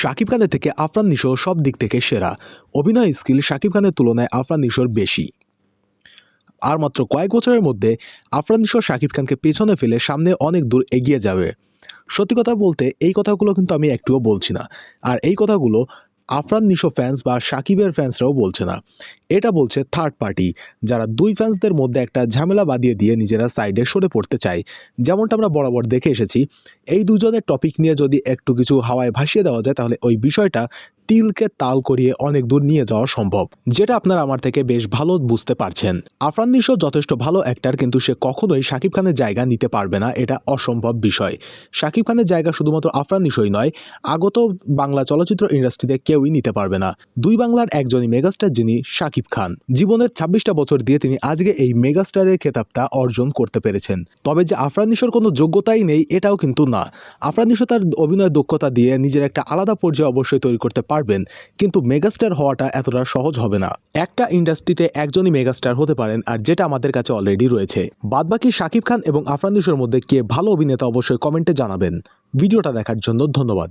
শাকিব খানের থেকে আফরান নিশো সব দিক থেকে সেরা। অভিনয় স্কিল শাকিব খানের তুলনায় আফরান নিশোর বেশি। আর মাত্র কয়েক বছরের মধ্যে আফরান নিশো শাকিব খানকে পেছনে ফেলে সামনে অনেক দূর এগিয়ে যাবে। সত্যি কথা বলতে এই কথাগুলো কিন্তু আমি একটুও বলছি না। আর এই কথাগুলো আফরান নিশো ফ্যান্স বা সাকিবের ফ্যান্সরাও বলছে না। এটা বলছে থার্ড পার্টি যারা দুই ফ্যান্সদের মধ্যে একটা ঝামেলা বাদিয়ে দিয়ে নিজেরা সাইডে সরে পড়তে চায়। যেমনটা আমরা বরাবর দেখে এসেছি, এই দুজনের টপিক নিয়ে যদি একটু কিছু হাওয়ায় ভাসিয়ে দেওয়া যায়, তাহলে ওই বিষয়টা তিলকে তাল করিয়ে অনেক দূর নিয়ে যাওয়া সম্ভব, যেটা আপনারা আমার থেকে বেশ ভালো বুঝতে পারছেন। আফরান নিশো যথেষ্ট ভালো অ্যাক্টার কিন্তু সে কখনোই শাকিব খানের জায়গা নিতে পারবে না, এটা অসম্ভব বিষয়। শাকিব খানের জায়গা শুধুমাত্র আফরান নিশোই নয়, আগত বাংলা চলচ্চিত্র ইন্ডাস্ট্রিতে কেউই নিতে পারবে না। দুই বাংলার একজনই মেগাস্টার যিনি শাকিব খান। জীবনের ছাব্বিশটা বছর দিয়ে তিনি আজকে এই মেগাস্টারের খেতাবটা অর্জন করতে পেরেছেন। তবে যে আফরান নিশোর কোনো যোগ্যতাই নেই, এটাও কিন্তু না। আফরান নিশো তার অভিনয় দক্ষতা দিয়ে নিজের একটা আলাদা পর্যায়ে অবশ্যই তৈরি করতে পারবেন, কিন্তু মেগাস্টার হওয়াটা এতটা সহজ হবে না। একটা ইন্ডাস্ট্রিতে একজনই মেগাস্টার হতে পারেন, আর যেটা আমাদের কাছে অলরেডি রয়েছে। বাদবাকি শাকিব খান এবং আফরান নিশোর মধ্যে কে ভালো অভিনেতা অবশ্যই কমেন্টে জানাবেন। ভিডিওটা দেখার জন্য ধন্যবাদ।